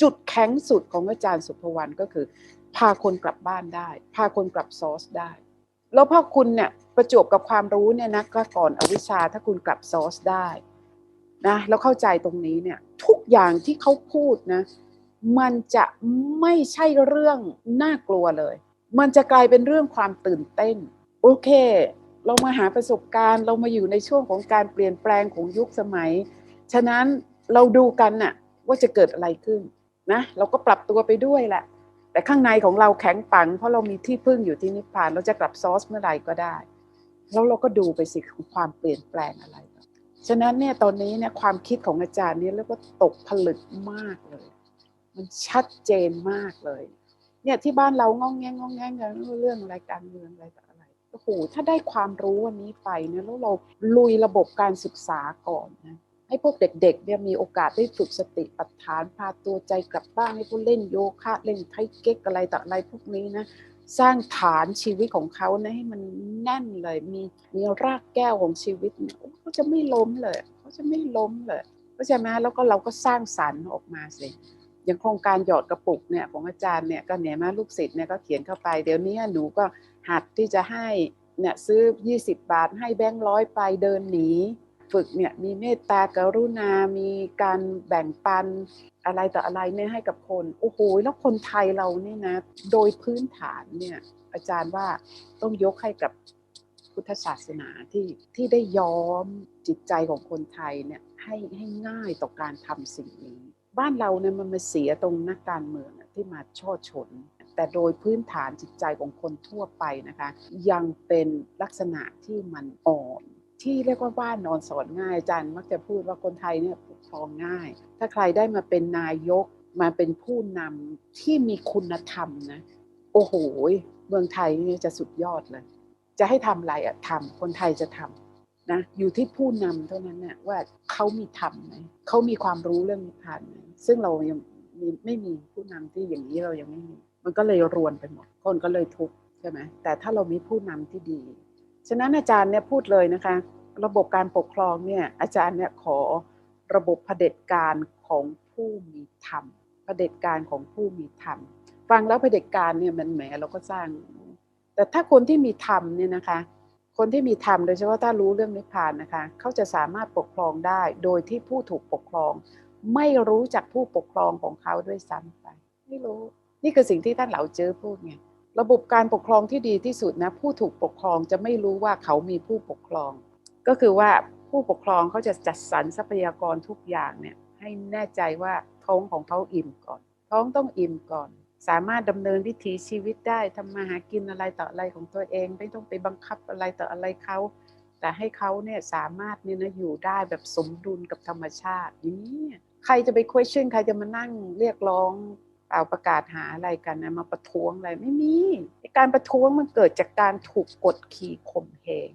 จุดแข็งสุดของอาจารย์สุภวรรณก็คือ พาคนกลับบ้านได้ พาคนกลับซอสได้ แล้วพอคุณเนี่ยประจบกับความรู้เนี่ยนะก็ก่อนอวิชชาถ้าคุณกลับซอสได้นะแล้วเข้าใจตรงนี้เนี่ยทุกอย่างที่เขาพูดนะมันจะไม่ใช่เรื่องน่ากลัวเลย มันจะกลายเป็นเรื่องความตื่นเต้น โอเค เรามาหาประสบการณ์ เรามาอยู่ในช่วงของการเปลี่ยนแปลงของยุคสมัย ฉะนั้นเราดูกันน่ะว่าจะเกิดอะไรขึ้น นะเราก็ปรับตัวไปด้วยแหละ แต่ข้างในของเราแข็งปัง เพราะเรามีที่พึ่งอยู่ที่นิพพาน เราจะกลับซอสเมื่อไหร่ก็ได้ แล้วเราก็ดูไปสิของความเปลี่ยนแปลงอะไรฉะนั้นเนี่ยตอนนี้เนี่ยความคิดของอาจารย์เนี่ยเรียกว่าตกผลึกมากเลย มันชัดเจนมากเลย เนี่ยที่บ้านเราง้องแงงง้องแงงกันเรื่องอะไรการเมืองอะไรต่ออะไรโอ้โหถ้าได้ความรู้วันนี้ไปเนี่ยแล้วเราลุยระบบการศึกษาก่อนนะ ให้พวกเด็กๆเนี่ยมีโอกาสได้ฝึกสติปัฏฐานพาตัวใจกลับบ้านให้พวกเล่นโยคะเล่นไทเก๊กอะไรต่ออะไรพวกนี้นะสร้างฐานชีวิตของเขานะให้มันแน่นเลยมีมีรากแก้วของชีวิตเนี่ยเขาจะไม่ล้มเลยเขาจะไม่ล้มเลยเข้าใจไหมแล้วก็เราก็สร้างสรรค์ออกมาสิอย่างโครงการหยอดกระปุกเนี่ยของอาจารย์เนี่ยก็เนี่ยมาลูกศิษย์เนี่ยก็เขียนเข้าไปเดี๋ยวนี้หนูก็หัดที่จะให้เนี่ยซื้อ 20 บาทให้แบงค์ร้อยไปเดินหนี ฝึกเนี่ยมีเมตตากรุณา มีการแบ่งปันอะไรต่ออะไรเนี่ยให้กับคน โอ้โหแล้วคนไทยเราเนี่ยนะ โดยพื้นฐานเนี่ยอาจารย์ว่าต้องยกให้กับพุทธศาสนาที่ที่ได้ย้อมจิตใจของคนไทยเนี่ยให้ให้ง่ายต่อการทำสิ่งนี้ บ้านเราเนี่ยมันมาเสียตรงนักการเมืองที่มาช่อชน แต่โดยพื้นฐานจิตใจของคนทั่วไปนะคะ ยังเป็นลักษณะที่มันอ่อน ที่เรียกว่าบ้านนอนสอนง่ายอาจารย์มักจะพูดว่าคนไทยเนี่ยปกครองง่าย ถ้าใครได้มาเป็นนายกมาเป็นผู้นำที่มีคุณธรรมนะ โอ้โหเมืองไทยนี่จะสุดยอดเลย จะให้ทำอะไรอะทำคนไทยจะทำนะอยู่ที่ผู้นำเท่านั้นนะว่าเขามีธรรมไหมเขามีความรู้เรื่องนิพพานไหมซึ่งเรายังไม่มีผู้นำที่อย่างนี้เรายังไม่มี มันก็เลยรวนไปหมด คนก็เลยทุกข์ใช่ไหมแต่ถ้าเรามีผู้นำที่ดี ฉะนั้นอาจารย์เนี่ยพูดเลยนะคะ ระบบการปกครองเนี่ยอาจารย์เนี่ยขอระบบเผด็จการของผู้มีธรรมเผด็จการของผู้มีธรรม ฟังแล้วเผด็จการเนี่ยมันแหมเราก็สร้าง แต่ถ้าคนที่มีธรรมเนี่ยนะคะ คนที่มีธรรมโดยเฉพาะถ้ารู้เรื่องนิพพานนะคะเขาจะสามารถปกครองได้โดยที่ผู้ถูกปกครอง ไม่รู้จักผู้ปกครองของเขาด้วยซ้ำไปไม่รู้ นี่คือสิ่งที่ท่านเหล่าเจอพูดไงระบบการปกครองที่ดีที่สุดนะผู้ถูกปกครองจะไม่รู้ว่าเขามีผู้ปกครอง ก็คือว่าผู้ปกครองเขาจะจัดสรรทรัพยากรทุกอย่างเนี่ยให้แน่ใจว่าท้องของเขาอิ่มก่อน ท้องต้องอิ่มก่อน สามารถดำเนินวิถีชีวิตได้ทำมาหากินอะไรต่ออะไรของตัวเอง ไม่ต้องไปบังคับอะไรต่ออะไรเขาแต่ให้เขาเนี่ยสามารถเนี่ยนะอยู่ได้แบบสมดุลกับธรรมชาตินี้ใครจะไป question ใครจะมานั่งเรียกร้องเปล่าประกาศหาอะไรกันนะมาประท้วงอะไรไม่มีการประท้วงมันเกิดจากการถูกกดขี่ข่มเหง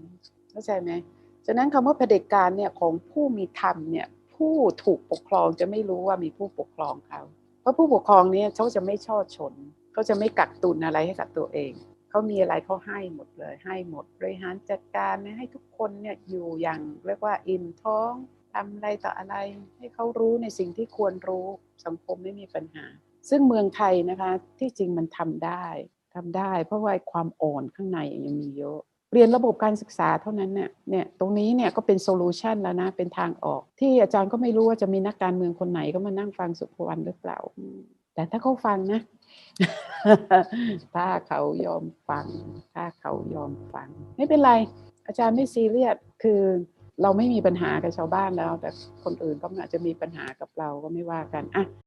เข้าใจไหม ฉะนั้นคำว่าเผด็จการเนี่ยของผู้มีธรรมเนี่ยผู้ถูกปกครองจะไม่รู้ว่ามีผู้ปกครองเขาเพราะผู้ปกครองเนี่ยเขาจะไม่ช่อชนเขาจะไม่กักตุนอะไรให้กับตัวเองเขามีอะไรเขาให้หมดเลย ให้หมดบริหารจัดการให้ทุกคนเนี่ยอยู่อย่างเรียกว่าอิ่มท้องทำอะไรต่ออะไร ให้เขารู้ในสิ่งที่ควรรู้สังคมไม่มีปัญหา ซึ่งเมืองไทยนะคะที่จริงมันทำได้ทำได้ เพราะว่าความอ่อนข้างในยังมีเยอะ เรียนระบบการศึกษาเท่านั้นเนี่ยเนี่ยตรงนี้เนี่ยก็เป็นโซลูชันแล้วนะ เป็นทางออก ที่อาจารย์ก็ไม่รู้ว่าจะมีนักการเมืองคนไหนก็มานั่งฟังสุภวรรณหรือเปล่า แต่ถ้าเขาฟังนะ ถ้าเขายอมฟัง ถ้าเขายอมฟัง ไม่เป็นไร อาจารย์ไม่ซีเรียสคือเราไม่มีปัญหากับชาวบ้านแล้ว แต่คนอื่นก็อาจจะมีปัญหากับเราก็ไม่ว่ากันอะ